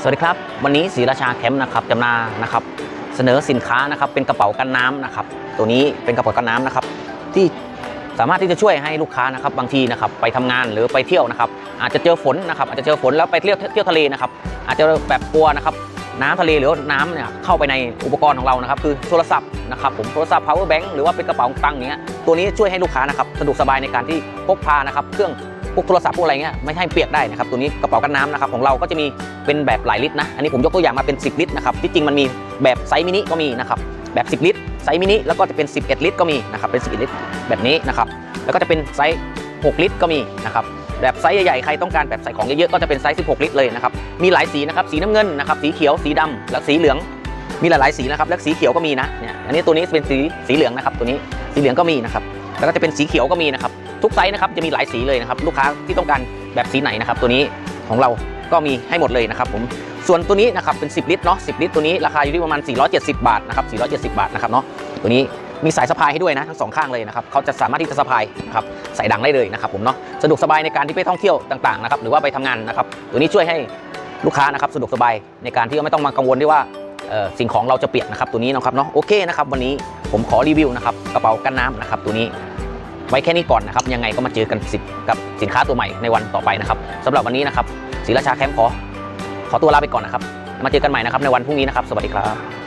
สวัสดีครับ วันนี้ศรีราชาแคมป์นะครับจำนานะครับ เสนอสินค้านะครับเป็นกระเป๋ากันน้ำนะครับ ตัวนี้เป็นกระเป๋ากันน้ำนะครับ ที่สามารถที่จะช่วยให้ลูกค้านะครับบางทีนะครับไปทำงานหรือไปเที่ยวนะครับ อาจจะเจอฝนนะครับ อาจจะเจอฝนแล้วไปเที่ยวเที่ยวทะเลนะครับ อาจจะแบบกลัวนะครับน้ำทะเลหรือน้ำเนี่ยเข้าไปในอุปกรณ์ของเรานะครับคือโทรศัพท์นะครับผมโทรศัพท์ power bank หรือว่าเป็นกระเป๋าตังค์เงี้ยตัวนี้ช่วยให้ลูกค้านะครับสะดวกสบายในการที่พกพานะครับเครื่อง วกโทรศัพท์พวกอะไรเงี้ยไม่ให้เปียกได้นะครับตัวนี้กระเป๋ากันน้ำนะครับของเราก็จะมีเป็นแบบหลายลิตรนะอันนี้ผมยกตัวอย่างมาเป็น 10 ลิตรนะครับที่จริงมันมีแบบไซส์มินิก็มีนะครับแบบ 10 ลิตรไซส์มินิแล้วก็จะเป็น 11 ลิตรก็มีนะครับเป็น 11 ลิตรแบบนี้นะครับแล้วก็จะเป็นไซส์6 ลิตรก็มีนะครับแบบไซส์ใหญ่ๆใครต้องการแบบใส่ของเยอะๆก็จะเป็นไซส์ 16 ลิตรเลยนะครับมีหลายสีนะครับสีน้ำเงินนะครับสีเขียวสีดำและสีเหลืองมีหลายๆสีนะครับและสีเขียวก็มีนะเนี่ยอันนี้ตัวนี้เป็นสีสีเหลืองนะครับตัวนี้สีเหลืองก็มีนะครับแล้วก็จะเป็นสีเขียวก็มีนะครับ ทุกไซส์นะครับจะมีหลายสีเลยนะครับลูกค้าที่ต้องการแบบสีไหนนะครับตัวนี้ของเราก็มีให้หมดเลยนะครับผมส่วนตัวนี้นะครับเป็น 10 ลิตรเนาะ10 ลิตรตัวนี้ราคาอยู่ที่ประมาณ 470 บาทนะครับ470 บาทนะครับเนาะตัวนี้มีสายสะพายให้ด้วยนะทั้งสองข้างเลยนะครับเขาจะสามารถที่จะสะพายนะครับใส่ดังได้เลยนะครับผมเนาะสะดวกสบายในการที่ไปท่องเที่ยวต่างๆนะครับหรือว่าไปทำงานนะครับตัวนี้ช่วยให้ลูกค้านะครับสะดวกสบายในการที่ไม่ต้องมากังวลที่ว่าสิ่งของเราจะเปียกนะครับตัวนี้นะครับเนาะโอเคนะครับวันนี้ผมขอรีวิวนะครับกระเป๋ากันน้ำนะครับตัวนี้ ไว้แค่นี้ก่อนนะครับ ยังไงก็มาเจอกันสิกับสินค้าตัวใหม่ในวันต่อไปนะครับสำหรับวันนี้นะครับศรีราชาแคมป์ขอขอตัวลาไปก่อนนะครับ มาเจอกันใหม่นะครับในวันพรุ่งนี้นะครับ สวัสดีครับ